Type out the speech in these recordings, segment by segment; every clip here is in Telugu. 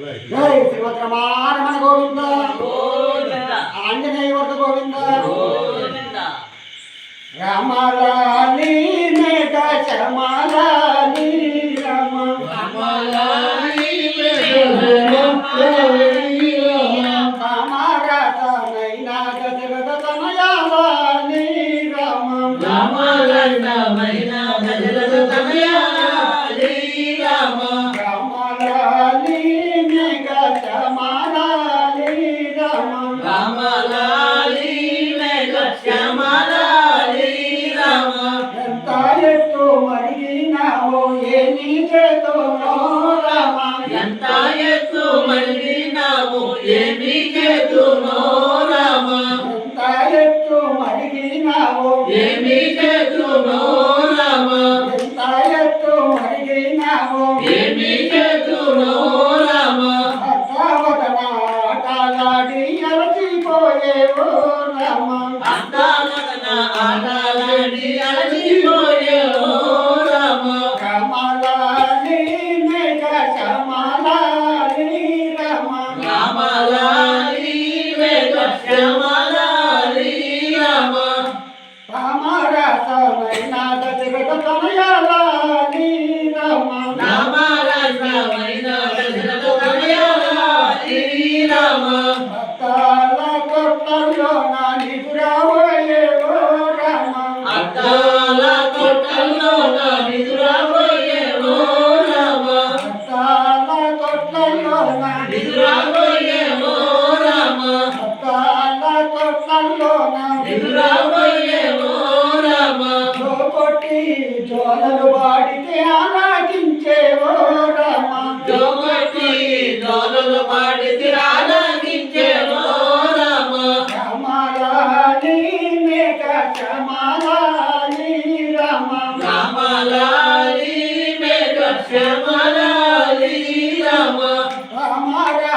జై శ్రీవత్రమారమణ గోవింద. గోవింద. ఆంజనేయ వర్త గోవింద రామలాలి మేఘ శమలాలి రమ. రామరతనైనా గజగద తనయాలి రమ. రామలన్నమైన ఏమి చేతులో రమ ఎంత ఎత్తు మళ్ళినావు ఏమి చేతునో రామ ఎంత ఎత్తు మరిగినావో? ఏమి చేతునో రామ ఎంత ఎత్తు మరిగినావో ఏమి చేతునో రామ? భక్తవదన ఆటలాడి అలసిపోయేవో రమ ఆటలాడి అలసిపోయే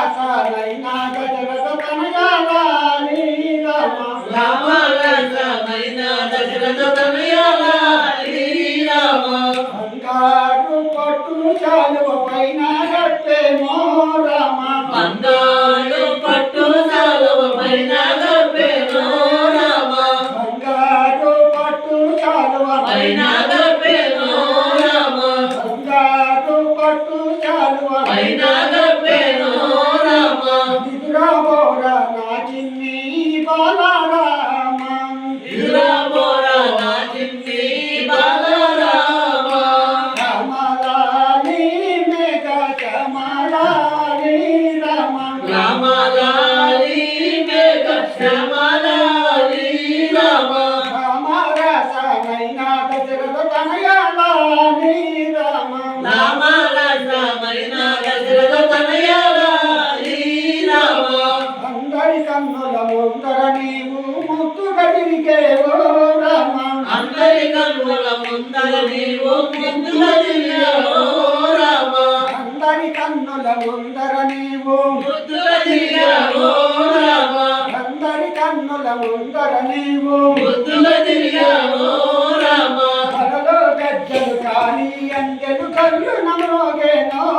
రామరసలైన గజరథ తనయాలి రమ. రామరసమైన రామ బంగారు పట్టు అందరి కన్నుల ముందర నీవు ముద్దుగా తిరిగేవో రమ అందరి కన్నుల ముందర నీవు ముందుగా తిరిగావో రామ అందరి కన్నుల ముందర నీవు ముద్దుగా తిరిగావో రామ. అందరి కన్నుల ముందర నీవు ముద్దుగా తిరిగావో రామ. కలలో గజ్జలు కాని అంజలు కళ్ళు నమోగేనో రమ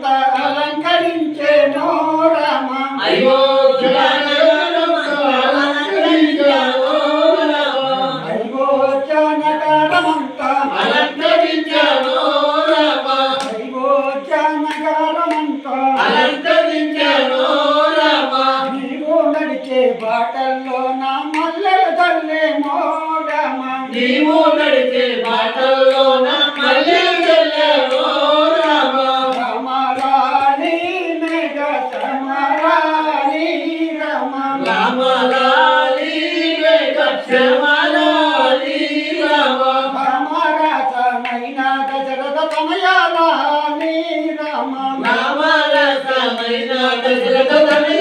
బాటల్లో నా మల్లెల తల్లేమో రమ నీవు জগত আমি